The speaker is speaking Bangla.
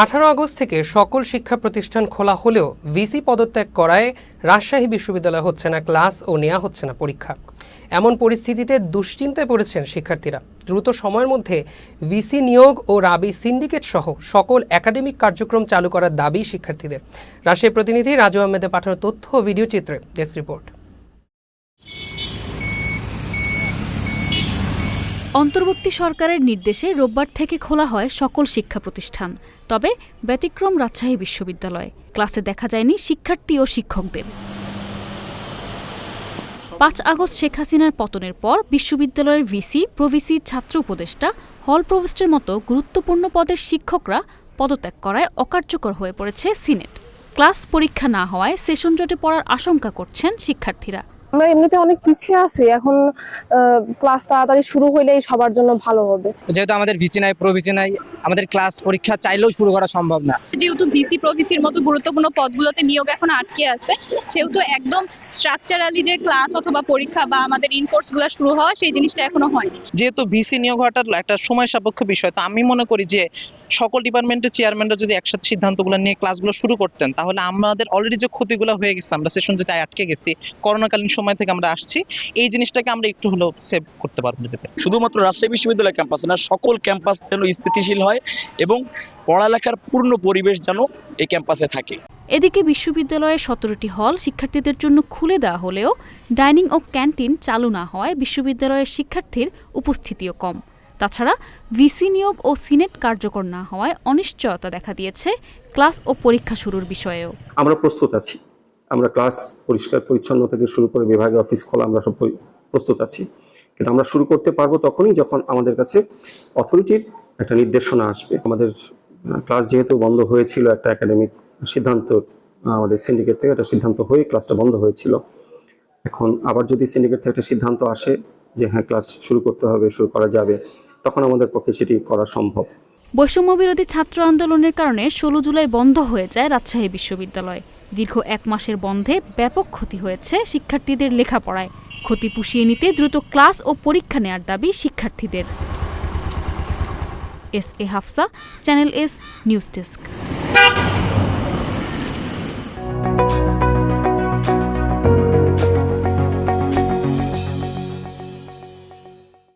আঠারো আগস্ট থেকে সকল শিক্ষা প্রতিষ্ঠান খোলা হলেও ভিসি পদত্যাগ করায় রাজশাহী বিশ্ববিদ্যালয়ে হচ্ছে না ক্লাস ও নেওয়া হচ্ছে না পরীক্ষা। এমন পরিস্থিতিতে দুশ্চিন্তায় পড়েছেন শিক্ষার্থীরা। দ্রুত সময়ের মধ্যে ভিসি নিয়োগ ও রাবি সিন্ডিকেট সহ সকল একাডেমিক কার্যক্রম চালু করার দাবি শিক্ষার্থীদের। রাজশাহী প্রতিনিধি রাজু আহমেদের পাঠানো তথ্য ও ভিডিও চিত্রে রিপোর্ট। অন্তর্বর্তী সরকারের নির্দেশে রোববার থেকে খোলা হয় সকল শিক্ষা প্রতিষ্ঠান, তবে ব্যতিক্রম রাজশাহী বিশ্ববিদ্যালয়। ক্লাসে দেখা যায়নি শিক্ষার্থী ও শিক্ষকদের। পাঁচ আগস্ট শেখ হাসিনার পতনের পর বিশ্ববিদ্যালয়ের ভিসি প্রভিসি ছাত্র উপদেষ্টা, হল প্রভোস্টের মতো গুরুত্বপূর্ণ পদের শিক্ষকরা পদত্যাগ করায় অকার্যকর হয়ে পড়েছে সিনেট। ক্লাস পরীক্ষা না হওয়ায় সেশন জটে পড়ার আশঙ্কা করছেন শিক্ষার্থীরা। আমরা এমনিতে অনেক পিছিয়ে আছি এখন ক্লাস তাড়াতাড়ি শুরু হইলেই সবার জন্য ভালো হবে। যেহেতু আমাদের ভিসি নাই প্রভিসি নাই আমাদের ক্লাস পরীক্ষা চাইলেও শুরু করা সম্ভব না। যেহেতু ভিসি প্রভিসির মতো গুরুত্বপূর্ণ পদগুলোতে নিয়োগ এখন আটকে আছে সেহেতু একদম স্ট্রাকচারালি যে ক্লাস অথবা পরীক্ষা বা আমাদের ইনকোর্সগুলো শুরু হওয়া সেই জিনিসটা এখনও হয়নি। যেহেতু ভিসি নিয়োগ হওয়াটা একটা সময় সাপেক্ষ বিষয় তো আমি মনে করি যে সকল ডিপার্টমেন্টের চেয়ারম্যানরা যদি একসাথে সিদ্ধান্তগুলো নিয়ে ক্লাসগুলো শুরু করতেন তাহলে আমাদের অলরেডি যে ক্ষতিগুলো হয়ে গেছে আমরা সেশন যেটা আটকে গেছি করোনাকালীন সময় থেকে আমরা আসছি এই জিনিসটাকে আমরা একটু হলেও সেভ করতে পারব শুধুমাত্র রাজশাহী বিশ্ববিদ্যালয় ক্যাম্পাসে না সকল ক্যাম্পাস যেন স্থিতিশীল হয় এবং পড়ালেখার পূর্ণ পরিবেশ যেন এই ক্যাম্পাসে থাকে। এদিকে বিশ্ববিদ্যালয়ের সতেরোটি হল শিক্ষার্থীদের জন্য খুলে দেওয়া হলেও ডাইনিং ও ক্যান্টিন চালু না হওয়ায় বিশ্ববিদ্যালয়ের শিক্ষার্থীর উপস্থিতিও কম। তাছাড়া ভিসি নিয়োগ ও সিনেট কার্যকর না হওয়ায় অনিশ্চয়তা দেখা দিয়েছে ক্লাস ও পরীক্ষা শুরুর বিষয়েও। আমরা প্রস্তুত আছি। আমরা ক্লাস পরিষ্কার, পরিচ্ছন্ন থেকে শুরু করে বিভাগে অফিস, খোলা, আমরা সব প্রস্তুত আছি। কিন্তু আমরা শুরু করতে পারব তখনই যখন আমাদের কাছে অথরিটির একটা নির্দেশনা আসবে। আমাদের ক্লাস যেহেতু বন্ধ হয়েছিল, একটা একাডেমিক সিদ্ধান্ত আমাদের সিন্ডিকেট থেকে একটা সিদ্ধান্ত হয়ে ক্লাসটা বন্ধ হয়েছিল। এখন আবার যদি সিন্ডিকেট থেকে একটা সিদ্ধান্ত আসে যে হ্যাঁ ক্লাস শুরু করতে হবে, শুরু করা যাবে, তখন আমাদের পক্ষে সেটি করা সম্ভব। বৈষম্য বিরোধী ছাত্র আন্দোলনের কারণে ষোলো জুলাই বন্ধ হয়ে যায় রাজশাহী বিশ্ববিদ্যালয়। দীর্ঘ এক মাসের বন্ধে ব্যাপক ক্ষতি হয়েছে শিক্ষার্থীদের লেখাপড়ায়। ক্ষতি পুষিয়ে নিতে দ্রুত ক্লাস ও পরীক্ষা নেয়ার দাবি শিক্ষার্থীদের। S A Hafsa, channel S, news desk.